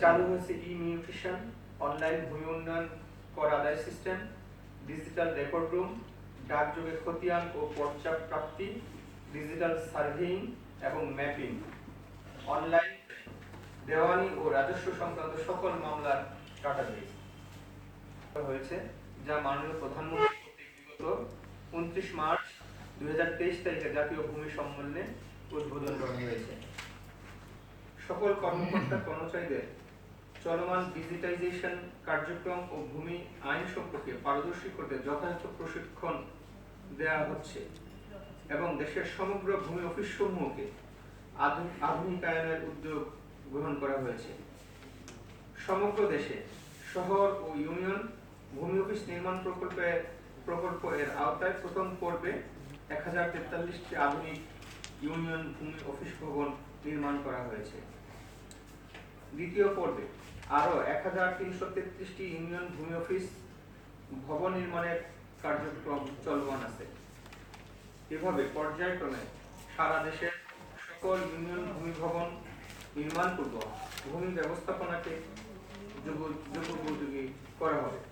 চালু হয়েছে ই nutrition online ভূমি উন্নয়ন কর আদায় সিস্টেম ডিজিটাল রেকর্ড রুম ডাকযোগে খতিয়ান ও পর্চা প্রাপ্তি ডিজিটাল সার্ভেইং এবং ম্যাপিং অনলাইন দেওয়ানি ও রাজস্ব সংক্রান্ত সকল মামলার হয়েছে, যা মাননীয় প্রধানমন্ত্রী কর্তৃক বিগত উনত্রিশ মার্চ দুই হাজার তেইশ তারিখে জাতীয় ভূমি সম্মেলনে উদ্বোধন করা হয়েছে। সকল কর্মকর্তা কর্মচারীদের চলমান ডিজিটাইজেশন কার্যক্রম ও ভূমি আইন সম্পর্কে পারদর্শী করতে যথাযথ প্রশিক্ষণ দেওয়া হচ্ছে এবং দেশের সমগ্র ভূমি অফিস সমূহকে আধুনিকায়নের উদ্যোগ গ্রহণ করা হয়েছে। সমগ্র দেশে শহর ও ইউনিয়ন ভূমি অফিস নির্মাণ প্রকল্পে, প্রকল্প এর আওতায় প্রথম পর্বে এক হাজার তেতাল্লিশটি আধুনিক ইউনিয়ন ভূমি অফিস ভবন নির্মাণ করা হয়েছে। দ্বিতীয় পর্বে আরও এক হাজার তিনশো তেত্রিশটি ইউনিয়ন ভূমি অফিস, ভবন নির্মাণের কার্যক্রম চলমান আছে। এভাবে পর্যায়ক্রমে সারা দেশের সকল ইউনিয়ন ভূমি ভবন নির্মাণ পূর্ব ভূমি ব্যবস্থাপনাকে যুগ- যুগোপযোগী করা হবে।